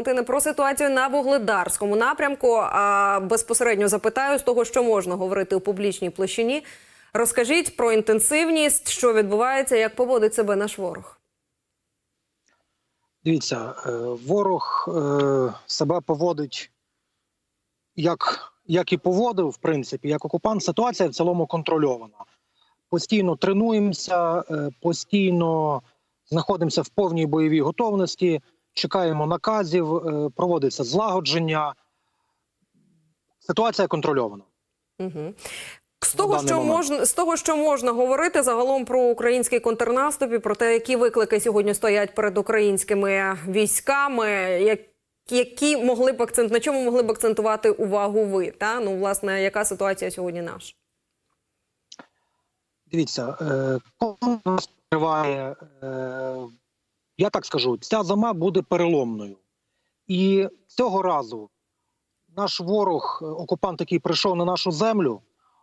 Валентине, про ситуацію на вугледарському напрямку. А безпосередньо запитаю з того, що можна говорити у публічній площині. Розкажіть про інтенсивність, що відбувається, як поводить себе наш ворог. Дивіться, е, ворог е, себе поводить як, як і поводив, в принципі, як окупант. Ситуація в цілому контрольована. Постійно тренуємося, е, постійно знаходимося в повній бойовій готовності, чекаємо наказів, е, проводиться злагодження. Ситуація контрольована. Угу. З того, що момент. можна з того, що можна говорити загалом про український контрнаступ і про те, які виклики сьогодні стоять перед українськими військами, як, які могли б акцент на чому могли б акцентувати увагу ви? Та ну власне, яка ситуація сьогодні наша? Дивіться, е, нас триває, е, я так скажу, ця зима буде переломною. І цього разу наш ворог, е, окупант, який прийшов на нашу землю,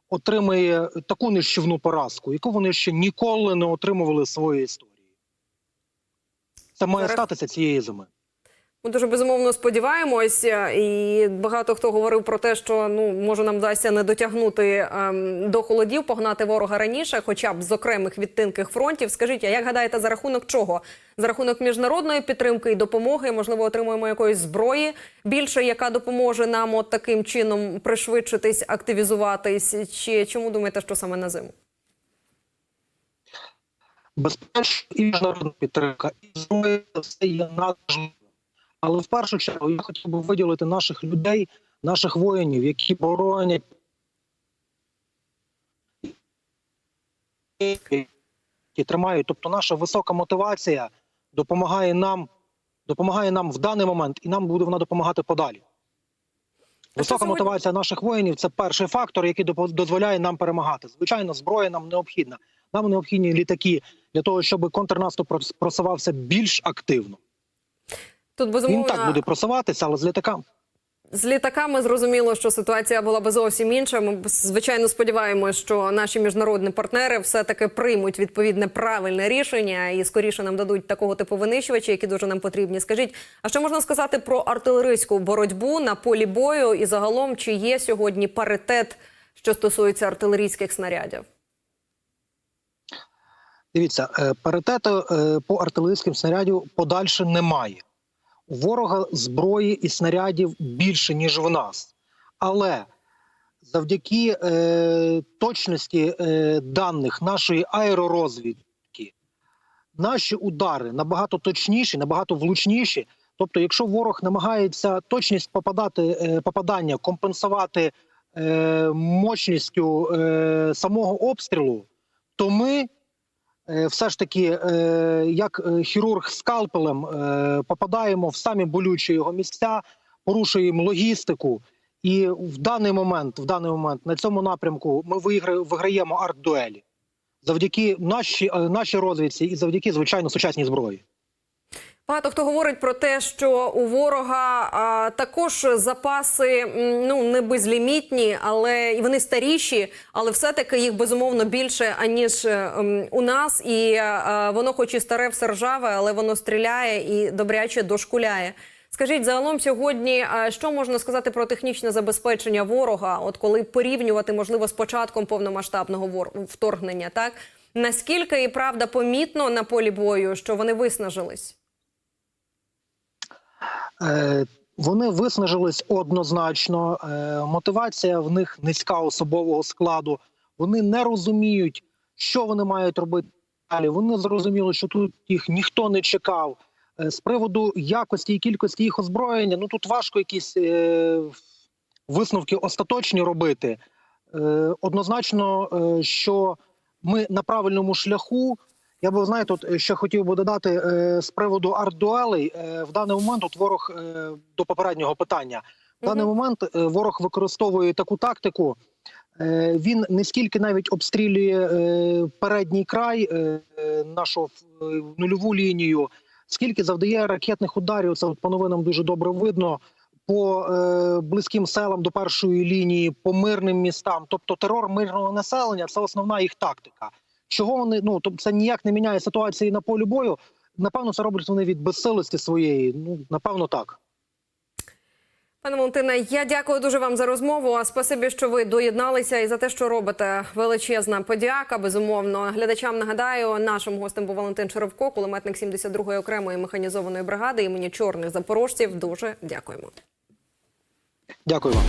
отримає таку нищівну поразку, яку вони ще ніколи не отримували в своїй історії. Це має Зараз- статися цієї зими. Ми дуже безумовно сподіваємося, і багато хто говорив про те, що ну може нам вдасться не дотягнути ем, до холодів, погнати ворога раніше, хоча б з окремих відтинких фронтів. Скажіть, а як гадаєте, за рахунок чого? За рахунок міжнародної підтримки і допомоги, можливо, отримуємо якоїсь зброї більше, яка допоможе нам от таким чином пришвидшитись, активізуватись? Чи чому думаєте, що саме на зиму? Безпечно і міжнародна підтримка, і зброя це є надважливим. Але в першу чергу я хотів би виділити наших людей, наших воїнів, які боронять які тримають. Тобто, наша висока мотивація допомагає нам, допомагає нам в даний момент, і нам буде вона допомагати подалі. Висока мотивація наших воїнів це перший фактор, який дозволяє нам перемагати. Звичайно, зброя нам необхідна. Нам необхідні літаки для того, щоб контрнаступ прос- просувався більш активно. Тут Він безумовно так буде просуватися, але з літака З літаками зрозуміло, що ситуація була би зовсім інша. Ми звичайно сподіваємося, що наші міжнародні партнери все таки приймуть відповідне правильне рішення і скоріше нам дадуть такого типу винищувачі, які дуже нам потрібні. Скажіть, а що можна сказати про артилерійську боротьбу на полі бою і загалом чи є сьогодні паритет, що стосується артилерійських снарядів? Дивіться, е, паритету е, по артилерійським снарядів подальше немає. Ворога зброї і снарядів більше, ніж в нас. Але завдяки е, точності е, даних нашої аеророзвідки, наші удари набагато точніші, набагато влучніші. Тобто, якщо ворог намагається точність попадати, е, попадання компенсувати е, мощністю е, самого обстрілу, то ми все ж таки, е, як е, хірург скалпелем, е, попадаємо в самі болючі його місця, порушуємо логістику. І в даний момент, в даний момент на цьому напрямку ми вигра- виграємо арт-дуелі завдяки нашій, е, нашій розвідці і завдяки, звичайно, сучасній зброї. Багато хто говорить про те, що у ворога а, також запаси ну не безлімітні, але і вони старіші, але все-таки їх безумовно більше аніж е, м, у нас. І а, воно, хоч і старе, все ржаве, але воно стріляє і добряче дошкуляє. Скажіть, загалом сьогодні, а, що можна сказати про технічне забезпечення ворога? От коли порівнювати можливо з початком повномасштабного вторгнення, так наскільки і правда помітно на полі бою, що вони виснажились? Е, Вони виснажились однозначно. Е, Мотивація в них низька особового складу. Вони не розуміють, що вони мають робити далі. Вони зрозуміли, що тут їх ніхто не чекав. Е, З приводу якості і кількості їх озброєння, ну тут важко якісь висновки остаточні робити. Однозначно, що ми на правильному шляху. Я би знаєте, от ще хотів би додати е, з приводу арт-дуелей. Е, в даний момент от ворог е, до попереднього питання. В даний Мгм. момент е, ворог використовує таку тактику. Е, він не скільки навіть обстрілює е, передній край е, е, нашу е, нульову лінію, скільки завдає ракетних ударів. Це от по новинам дуже добре видно. По е, близьким селам до першої лінії, по мирним містам, тобто терор мирного населення це основна їх тактика. Чого вони ну тобто це ніяк не міняє ситуації на полі бою. Напевно, це роблять вони від безсилості своєї. Ну напевно, так. Пане Валентине, я дякую дуже вам за розмову. А спасибі, що ви доєдналися і за те, що робите. Величезна подяка. Безумовно, глядачам нагадаю, нашим гостем був Валентин Черевко, кулеметник 72-ї окремої механізованої бригади імені чорних запорожців. Дуже дякуємо. Дякую вам.